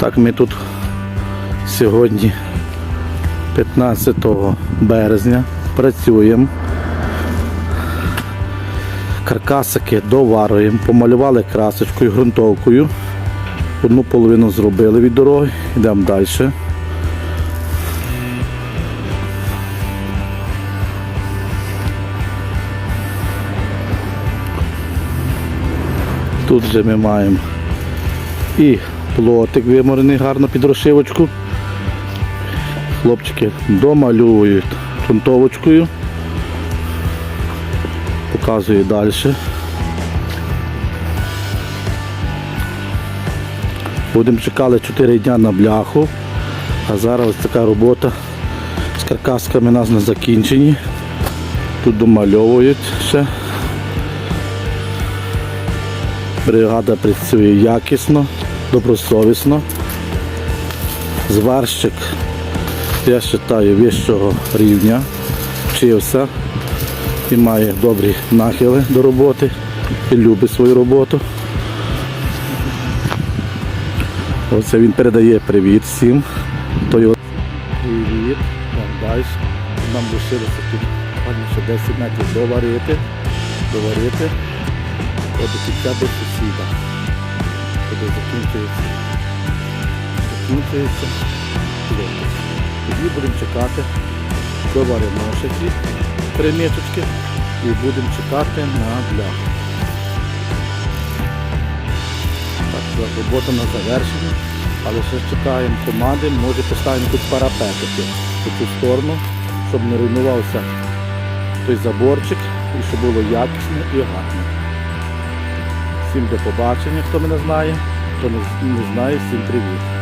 Так, ми тут сьогодні, 15 березня, працюємо. Каркасики доварюємо, помалювали красочкою, ґрунтовкою. Одну половину зробили від дороги, йдемо далі. Тут же ми маємо і плотик виморений гарно під розшивочку. Хлопчики домалюють грунтовочкою. Показую далі. Будемо чекали 4 дня на бляху. А зараз ось така робота з каркасками у нас на закінченні. Тут домальовують ще. Бригада працює якісно, добросовісно. Зварщик, я вважаю, вищого рівня. Вчився і має добрі нахили до роботи і любить свою роботу. Оце він передає привіт всім. привіт. Там далі. Нам лишилося тут ще 10 метрів доварити. Доварити. До кінця до сусіда. Коли закінчується. Закінчується. плотність. Тоді будемо чекати, доваримо ще ці три місочки і будемо чекати на бляху. Так, робота на завершенні, але ще чекаємо команди, може поставимо тут парапетики по цю сторону, щоб не руйнувався той заборчик і щоб було якісно і гарно. Всім до побачення, хто мене знає, хто не, знає, всім привіт.